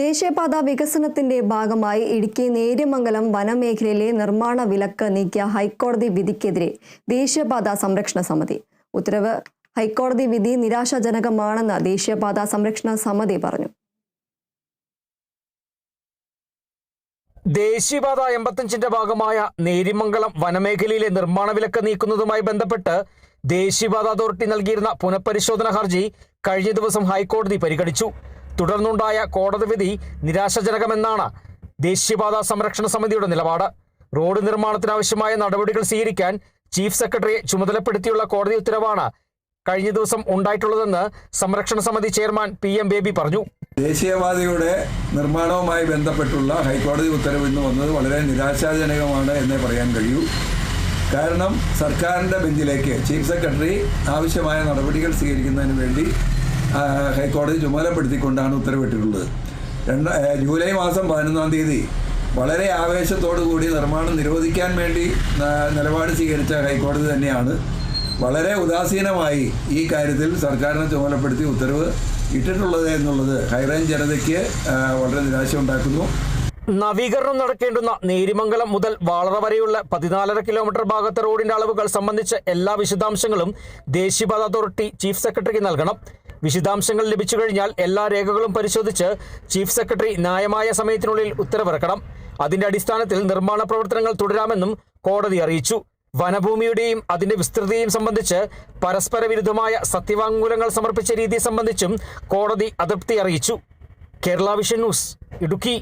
ദേശീയപാത വികസനത്തിന്റെ ഭാഗമായി ഇടുക്കി നേര്യമംഗലം വനമേഖലയിലെ നിർമ്മാണ വിലക്ക് നീക്കിയ ഹൈക്കോടതി വിധിക്കെതിരെ ദേശീയപാത സംരക്ഷണ സമിതി. ഉത്തരവ് ഹൈക്കോടതി വിധി നിരാശാജനകമാണെന്ന് ദേശീയപാത സംരക്ഷണ സമിതി പറഞ്ഞു. ദേശീയപാത എൺപത്തഞ്ചിന്റെ ഭാഗമായ നേരിമംഗലം വനമേഖലയിലെ നിർമ്മാണ വിലക്ക് നീക്കുന്നതുമായി ബന്ധപ്പെട്ട് ദേശീയപാത അതോറിറ്റി നൽകിയിരുന്ന പുനഃപരിശോധന ഹർജി കഴിഞ്ഞ ദിവസം ഹൈക്കോടതി പരിഗണിച്ചു. തുടർന്നുണ്ടായ കോടതി വിധി നിരാശാജനകമെന്നാണ് ദേശീയപാതാ സംരക്ഷണ സമിതിയുടെ നിലപാട്. റോഡ് നിർമ്മാണത്തിനാവശ്യമായ നടപടികൾ സ്വീകരിക്കാൻ ചീഫ് സെക്രട്ടറിയെ ചുമതലപ്പെടുത്തിയുള്ള കോടതി ഉത്തരവാണ് കഴിഞ്ഞ ദിവസം ഉണ്ടായിട്ടുള്ളതെന്ന് സംരക്ഷണ സമിതി ചെയർമാൻ പി എം ബേബി പറഞ്ഞു. ദേശീയവാദിയുടെ നിർമ്മാണവുമായി ബന്ധപ്പെട്ടുള്ള ഹൈക്കോടതി ഉത്തരവ് ഇന്ന് വന്നത് വളരെ നിരാശാജനകമാണ് എന്നേ പറയാൻ കഴിയൂ. കാരണം സർക്കാരിന്റെ ബെഞ്ചിലേക്ക് ചീഫ് സെക്രട്ടറി ആവശ്യമായ നടപടികൾ സ്വീകരിക്കുന്നതിന് വേണ്ടി ഹൈക്കോടതി ചുമതലപ്പെടുത്തിക്കൊണ്ടാണ് ഉത്തരവിട്ടിട്ടുള്ളത്. രണ്ട് ജൂലൈ മാസം പതിനൊന്നാം തീയതി വളരെ ആവേശത്തോടു കൂടി നിർമ്മാണം നിരോധിക്കാൻ വേണ്ടി നിലപാട് സ്വീകരിച്ച ഹൈക്കോടതി തന്നെയാണ്. വളരെ ഉദാസീനമായി ഈ കാര്യത്തിൽ സർക്കാരിനെ ചുമതലപ്പെടുത്തി ഉത്തരവ് ഇട്ടിട്ടുള്ളത് എന്നുള്ളത് ഹൈറേഞ്ച് ജനതയ്ക്ക് വളരെ നിരാശ ഉണ്ടാക്കുന്നു. നവീകരണം നടക്കേണ്ടുന്ന നേരിമംഗലം മുതൽ വാളറ വരെയുള്ള പതിനാലര കിലോമീറ്റർ ഭാഗത്തെ റോഡിന്റെ അളവുകൾ സംബന്ധിച്ച എല്ലാ വിശദാംശങ്ങളും ദേശീയപാത അതോറിറ്റി ചീഫ് സെക്രട്ടറിക്ക് നൽകണം. വിശദാംശങ്ങൾ ലഭിച്ചു കഴിഞ്ഞാൽ എല്ലാ രേഖകളും പരിശോധിച്ച് ചീഫ് സെക്രട്ടറി ന്യായമായ സമയത്തിനുള്ളിൽ ഉത്തരവിറക്കണം. അതിന്റെ അടിസ്ഥാനത്തിൽ നിർമ്മാണ പ്രവർത്തനങ്ങൾ തുടരാമെന്നും കോടതി അറിയിച്ചു. വനഭൂമിയുടെയും അതിന്റെ വിസ്തൃതിയെയും സംബന്ധിച്ച് പരസ്പര വിരുദ്ധമായ സത്യവാങ്മൂലങ്ങൾ സമർപ്പിച്ച രീതി സംബന്ധിച്ചും കോടതി അതൃപ്തി അറിയിച്ചു. Kerala vision news Idukki.